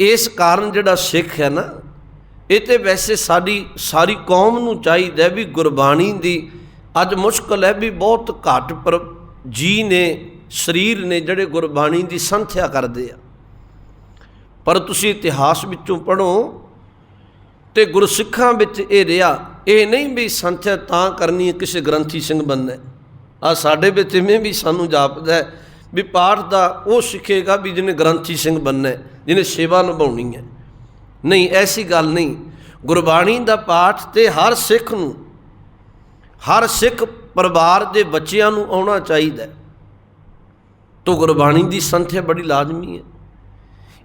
ਇਸ ਕਾਰਨ ਜਿਹੜਾ ਸਿੱਖ ਹੈ ਨਾ, ਇਹ ਤੇ ਵੈਸੇ ਸਾਡੀ, ਸਾਰੀ ਕੌਮ ਨੂੰ ਚਾਹੀਦਾ ਵੀ ਗੁਰਬਾਣੀ ਦੀ ਅੱਜ ਮੁਸ਼ਕਲ ਹੈ ਵੀ ਬਹੁਤ ਘੱਟ ਪਰ ਜੀ ਨੇ, ਸਰੀਰ ਨੇ ਜਿਹੜੇ ਗੁਰਬਾਣੀ ਦੀ ਸੰਥਿਆ ਕਰਦੇ ਆ। ਪਰ ਤੁਸੀਂ ਇਤਿਹਾਸ ਵਿੱਚੋਂ ਪੜੋ ਤੇ ਗੁਰਸਿੱਖਾਂ ਵਿੱਚ ਇਹ ਰਿਹਾ, ਇਹ ਨਹੀਂ ਵੀ ਸੰਥਿਆ ਤਾਂ ਕਰਨੀ ਕਿਸੇ ਗ੍ਰੰਥੀ ਸਿੰਘ ਬੰਨਾ ਆ ਸਾਡੇ ਵਿੱਚ ਇਵੇਂ ਵੀ ਸਾਨੂੰ ਜਾਪਦਾ ਹੈ ਵੀ ਪਾਠ ਦਾ ਉਹ ਸਿੱਖੇਗਾ ਵੀ ਜਿਹਨੇ ਗ੍ਰੰਥੀ ਸਿੰਘ ਬੰਨਾ ਜਿਹਨੇ ਸੇਵਾ ਨਿਭਾਉਣੀ ਹੈ। ਨਹੀਂ, ਐਸੀ ਗੱਲ ਨਹੀਂ। ਗੁਰਬਾਣੀ ਦਾ ਪਾਠ ਤੇ ਹਰ ਸਿੱਖ ਨੂੰ, ਹਰ ਸਿੱਖ ਪਰਿਵਾਰ ਦੇ ਬੱਚਿਆਂ ਨੂੰ ਆਉਣਾ ਚਾਹੀਦਾ ਹੈ। ਤੋ ਗੁਰਬਾਣੀ ਦੀ ਸੰਥਿਆ ਬੜੀ ਲਾਜ਼ਮੀ ਹੈ।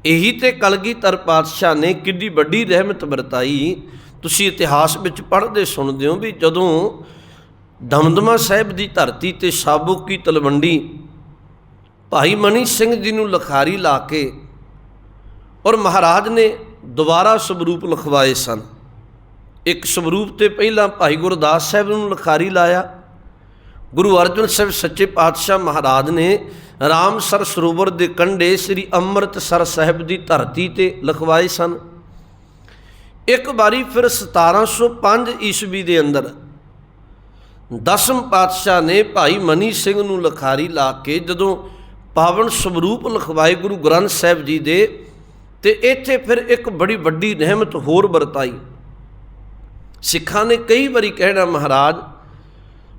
ਇਹੀ ਤੇ ਕਲਗੀਧਰ ਪਾਤਸ਼ਾਹ ਨੇ ਕਿੱਡੀ ਵੱਡੀ ਰਹਿਮਤ ਵਰਤਾਈ। ਤੁਸੀਂ ਇਤਿਹਾਸ ਵਿੱਚ ਪੜ੍ਹਦੇ ਸੁਣਦੇ ਹੋ ਵੀ ਜਦੋਂ ਦਮਦਮਾ ਸਾਹਿਬ ਦੀ ਧਰਤੀ ਤੇ ਸਾਬੂ ਕੀ ਤਲਵੰਡੀ ਭਾਈ ਮਨੀ ਸਿੰਘ ਜੀ ਨੂੰ ਲਖਾਰੀ ਲਾ ਕੇ ਔਰ ਮਹਾਰਾਜ ਨੇ ਦੁਬਾਰਾ ਸਵਰੂਪ ਲਿਖਵਾਏ ਸਨ। ਇੱਕ ਸਵਰੂਪ ਤੇ ਪਹਿਲਾਂ ਭਾਈ ਗੁਰਦਾਸ ਸਾਹਿਬ ਨੂੰ ਲਖਾਰੀ ਲਾਇਆ। ਗੁਰੂ ਅਰਜਨ ਸਾਹਿਬ ਸੱਚੇ ਪਾਤਸ਼ਾਹ ਮਹਾਰਾਜ ਨੇ ਰਾਮ ਸਰ ਸਰੋਵਰ ਦੇ ਕੰਢੇ ਸ੍ਰੀ ਅੰਮ੍ਰਿਤਸਰ ਸਾਹਿਬ ਦੀ ਧਰਤੀ ਤੇ ਲਿਖਵਾਏ ਸਨ। ਇੱਕ ਵਾਰੀ ਫਿਰ 1705 ਈਸਵੀ ਦੇ ਅੰਦਰ ਦਸਮ ਪਾਤਸ਼ਾਹ ਨੇ ਭਾਈ ਮਨੀ ਸਿੰਘ ਨੂੰ ਲਖਾਰੀ ਲਾ ਕੇ ਜਦੋਂ ਪਾਵਨ ਸਵਰੂਪ ਲਿਖਵਾਏ ਗੁਰੂ ਗ੍ਰੰਥ ਸਾਹਿਬ ਜੀ ਦੇ ਤੇ ਇੱਥੇ ਫਿਰ ਇੱਕ ਬੜੀ ਵੱਡੀ ਰਹਿਮਤ ਹੋਰ ਵਰਤਾਈ। ਸਿੱਖਾਂ ਨੇ ਕਈ ਵਾਰੀ ਕਹਿਣਾ, ਮਹਾਰਾਜ,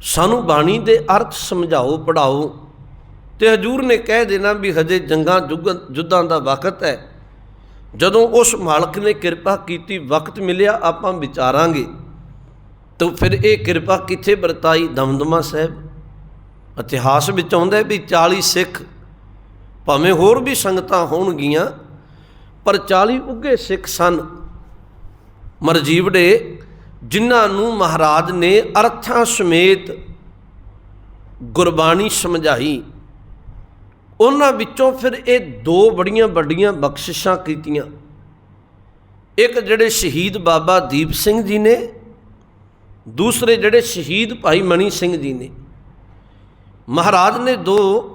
ਸਾਨੂੰ ਬਾਣੀ ਦੇ ਅਰਥ ਸਮਝਾਓ ਪੜਾਓ ਤੇ ਹਜੂਰ ਨੇ ਕਹਿ ਦੇਣਾ ਵੀ ਹਜੇ ਜੰਗਾਂ ਜੁਗ- ਜੁੱਧਾਂ ਦਾ ਵਕਤ ਹੈ। ਜਦੋਂ ਉਸ ਮਾਲਕ ਨੇ ਕਿਰਪਾ ਕੀਤੀ, ਵਕਤ ਮਿਲਿਆ, ਆਪਾਂ ਵਿਚਾਰਾਂਗੇ। ਤਾਂ ਫਿਰ ਇਹ ਕਿਰਪਾ ਕਿੱਥੇ ਵਰਤਾਈ? ਦਮਦਮਾ ਸਾਹਿਬ। ਇਤਿਹਾਸ ਵਿੱਚ ਆਉਂਦਾ ਵੀ 40 ਸਿੱਖ ਭਾਵੇਂ ਹੋਰ ਵੀ ਸੰਗਤਾਂ ਹੋਣਗੀਆਂ, ਪਰ 40 ਉੱਗੇ ਸਿੱਖ ਸਨ ਮਰਜੀਵੜੇ ਜਿਨ੍ਹਾਂ ਨੂੰ ਮਹਾਰਾਜ ਨੇ ਅਰਥਾਂ ਸਮੇਤ ਗੁਰਬਾਣੀ ਸਮਝਾਈ। ਉਹਨਾਂ ਵਿੱਚੋਂ ਫਿਰ ਇਹ ਦੋ ਬੜੀਆਂ ਵੱਡੀਆਂ ਬਖਸ਼ਿਸ਼ਾਂ ਕੀਤੀਆਂ। ਇੱਕ ਜਿਹੜੇ ਸ਼ਹੀਦ ਬਾਬਾ ਦੀਪ ਸਿੰਘ ਜੀ ਨੇ, ਦੂਸਰੇ ਜਿਹੜੇ ਸ਼ਹੀਦ ਭਾਈ ਮਣੀ ਸਿੰਘ ਜੀ ਨੇ। ਮਹਾਰਾਜ ਨੇ ਦੋ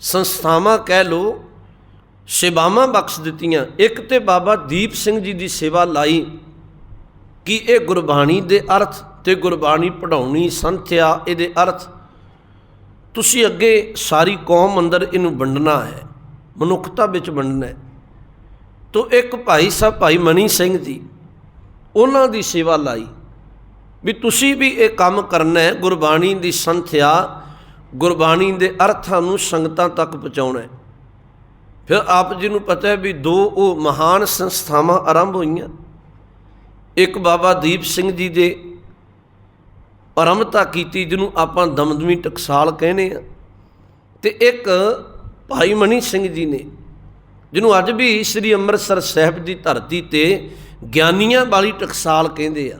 ਸੰਸਥਾਵਾਂ ਕਹਿ ਲੋ ਸੇਵਾਵਾਂ ਬਖਸ਼ ਦਿੱਤੀਆਂ। ਇੱਕ ਤੇ ਬਾਬਾ ਦੀਪ ਸਿੰਘ ਜੀ ਦੀ ਸੇਵਾ ਲਾਈ ਕਿ ਇਹ ਗੁਰਬਾਣੀ ਦੇ ਅਰਥ ਤੇ ਗੁਰਬਾਣੀ ਪੜਾਉਣੀ ਸੰਥਿਆ, ਇਹਦੇ ਅਰਥ, ਤੁਸੀਂ ਅੱਗੇ ਸਾਰੀ ਕੌਮ ਅੰਦਰ ਇਹਨੂੰ ਵੰਡਣਾ ਹੈ, ਮਨੁੱਖਤਾ ਵਿੱਚ ਵੰਡਣਾ ਹੈ। ਤੋ ਇੱਕ ਭਾਈ ਸਾਹਿਬ ਭਾਈ ਮਨੀ ਸਿੰਘ ਜੀ, ਉਹਨਾਂ ਦੀ ਸੇਵਾ ਲਾਈ ਵੀ ਤੁਸੀਂ ਵੀ ਇਹ ਕੰਮ ਕਰਨਾ ਹੈ, ਗੁਰਬਾਣੀ ਦੀ ਸੰਥਿਆ ਗੁਰਬਾਣੀ ਦੇ ਅਰਥਾਂ ਨੂੰ ਸੰਗਤਾਂ ਤੱਕ ਪਹੁੰਚਾਉਣਾ ਹੈ। ਫਿਰ ਆਪ ਜੀ ਨੂੰ ਪਤਾ ਹੈ ਵੀ ਦੋ ਉਹ ਮਹਾਨ ਸੰਸਥਾਵਾਂ ਆਰੰਭ ਹੋਈਆਂ। ਇੱਕ ਬਾਬਾ ਦੀਪ ਸਿੰਘ ਜੀ ਦੇ ਆਰੰਭਤਾ ਕੀਤੀ, ਜਿਹਨੂੰ ਆਪਾਂ ਦਮਦਮੀ ਟਕਸਾਲ ਕਹਿੰਦੇ ਆ ਤੇ ਇੱਕ ਭਾਈ ਮਨੀ ਸਿੰਘ ਜੀ ਨੇ, ਜਿਹਨੂੰ ਅੱਜ ਵੀ ਸ੍ਰੀ ਅੰਮ੍ਰਿਤਸਰ ਸਾਹਿਬ ਦੀ ਧਰਤੀ ਤੇ ਗਿਆਨੀਆਂ ਵਾਲੀ ਟਕਸਾਲ ਕਹਿੰਦੇ ਆ।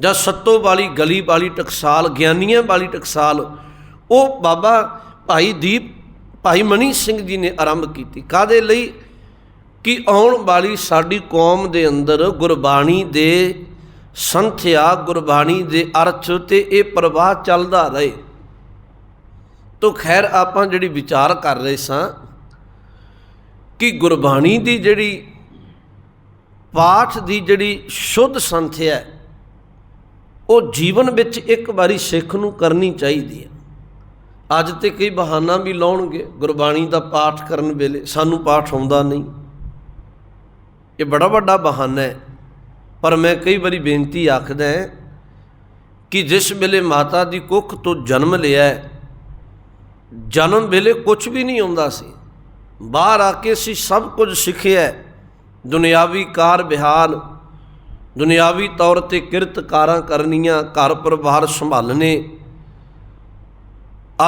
ਜਾਂ ਸੱਤੋ ਵਾਲੀ ਗਲੀ ਵਾਲੀ ਟਕਸਾਲ, ਗਿਆਨੀਆਂ ਵਾਲੀ ਟਕਸਾਲ ਉਹ ਬਾਬਾ ਭਾਈ ਦੀਪ, ਭਾਈ ਮਨੀ ਸਿੰਘ ਜੀ ਨੇ ਆਰੰਭ ਕੀਤੀ। ਕਾਦੇ ਲਈ? ਕਿ ਆਉਣ ਵਾਲੀ ਸਾਡੀ ਕੌਮ ਦੇ ਅੰਦਰ ਗੁਰਬਾਣੀ ਦੇ ਸੰਥਿਆ ਗੁਰਬਾਣੀ ਦੇ ਅਰਥ ਤੇ ਇਹ ਪ੍ਰਵਾਹ ਚੱਲਦਾ ਰਹੇ। ਤੋ ਖੈਰ ਆਪਾਂ ਜਿਹੜੀ ਵਿਚਾਰ ਕਰ ਰਹੇ ਸਾਂ ਕਿ ਗੁਰਬਾਣੀ ਦੀ ਜਿਹੜੀ ਪਾਠ ਦੀ ਜਿਹੜੀ ਸ਼ੁੱਧ ਸੰਥਿਆ ਉਹ ਜੀਵਨ ਵਿੱਚ ਇੱਕ ਵਾਰੀ ਸਿੱਖ ਨੂੰ ਕਰਨੀ ਚਾਹੀਦੀ ਹੈ। ਅੱਜ ਤੇ ਕਈ ਬਹਾਨਾ ਵੀ ਲਾਉਣਗੇ, ਗੁਰਬਾਣੀ ਦਾ ਪਾਠ ਕਰਨ ਵੇਲੇ, ਸਾਨੂੰ ਪਾਠ ਆਉਂਦਾ ਨਹੀਂ। ਇਹ ਬੜਾ ਵੱਡਾ ਬਹਾਨਾ ਹੈ। ਪਰ ਮੈਂ ਕਈ ਵਾਰੀ ਬੇਨਤੀ ਆਖਦਾ ਕਿ ਜਿਸ ਵੇਲੇ ਮਾਤਾ ਦੀ ਕੁੱਖ ਤੋਂ ਜਨਮ ਲਿਆ ਜਨਮ ਵੇਲੇ ਕੁਝ ਵੀ ਨਹੀਂ ਆਉਂਦਾ ਸੀ। ਬਾਹਰ ਆ ਕੇ ਅਸੀਂ ਸਭ ਕੁਝ ਸਿੱਖਿਆ ਦੁਨਿਆਵੀ ਕਾਰ ਵਿਹਾਰ ਦੁਨਿਆਵੀ ਤੌਰ ਤੇ ਕਿਰਤ ਕਾਰਾਂ ਕਰਨੀਆਂ, ਘਰ ਪਰਿਵਾਰ ਸੰਭਾਲਣੇ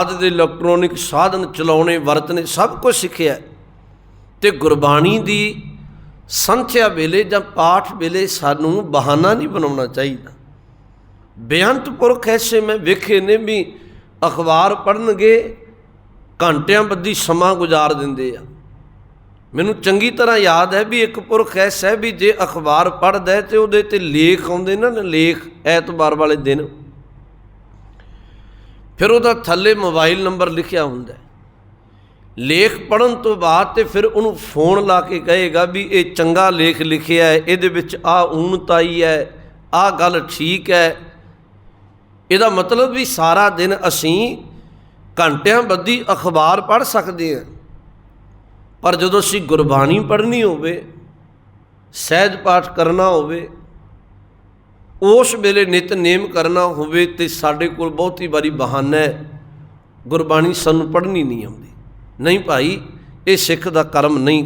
ਅੱਜ ਦੇ ਇਲੈਕਟ੍ਰੋਨਿਕ ਸਾਧਨ ਚਲਾਉਣੇ ਵਰਤਨੇ ਸਭ ਕੁਝ ਸਿੱਖਿਆ ਹੈ। ਤੇ ਗੁਰਬਾਣੀ ਦੀ ਸੰਥਿਆ ਵੇਲੇ ਜਾਂ ਪਾਠ ਵੇਲੇ ਸਾਨੂੰ ਬਹਾਨਾ ਨਹੀਂ ਬਣਾਉਣਾ ਚਾਹੀਦਾ। ਬੇਅੰਤ ਪੁਰਖ ਐਸੇ ਮੈਂ ਵੇਖੇ ਨੇ ਵੀ ਅਖਬਾਰ ਪੜਨਗੇ ਘੰਟਿਆਂ ਬੱਧੀ ਸਮਾਂ ਗੁਜ਼ਾਰ ਦਿੰਦੇ ਆ। ਮੈਨੂੰ ਚੰਗੀ ਤਰ੍ਹਾਂ ਯਾਦ ਹੈ ਵੀ ਇੱਕ ਪੁਰਖ ਐਸਾ ਵੀ ਜੇ ਅਖਬਾਰ ਪੜ੍ਹਦਾ ਹੈ ਤੇ ਉਹਦੇ ਤੇ ਲੇਖ ਆਉਂਦੇ ਨਾ, ਲੇਖ ਐਤਵਾਰ ਵਾਲੇ ਦਿਨ। ਫਿਰ ਉਹਦਾ ਥੱਲੇ ਮੋਬਾਈਲ ਨੰਬਰ ਲਿਖਿਆ ਹੁੰਦਾ ਲੇਖ ਪੜਨ ਤੋਂ ਬਾਅਦ ਤੇ ਫਿਰ ਉਹਨੂੰ ਫੋਨ ਲਾ ਕੇ ਕਹੇਗਾ ਵੀ ਇਹ ਚੰਗਾ ਲੇਖ ਲਿਖਿਆ ਹੈ, ਇਹਦੇ ਵਿੱਚ ਆ ਊਣਤਾਈ ਹੈ, ਆ ਗੱਲ ਠੀਕ ਹੈ। ਇਹਦਾ ਮਤਲਬ ਵੀ ਸਾਰਾ ਦਿਨ ਅਸੀਂ ਘੰਟਿਆਂ ਬੱਧੀ ਅਖਬਾਰ ਪੜ੍ਹ ਸਕਦੇ ਹਾਂ। ਪਰ ਜਦੋਂ ਅਸੀਂ ਗੁਰਬਾਣੀ ਪੜ੍ਹਨੀ ਹੋਵੇ, ਸਹਿਜ ਪਾਠ ਕਰਨਾ ਹੋਵੇ ਉਸ ਵੇਲੇ ਨਿਤਨੇਮ ਕਰਨਾ ਹੋਵੇ ਤੇ ਸਾਡੇ ਕੋਲ ਬਹੁਤੀ ਵਾਰੀ ਬਹਾਨਾ ਹੈ, ਗੁਰਬਾਣੀ ਸਾਨੂੰ ਪੜ੍ਹਨੀ ਨਹੀਂ ਆਉਂਦੀ। ਨਹੀਂ ਭਾਈ, ਇਹ ਸਿੱਖ ਦਾ ਕਰਮ ਨਹੀਂ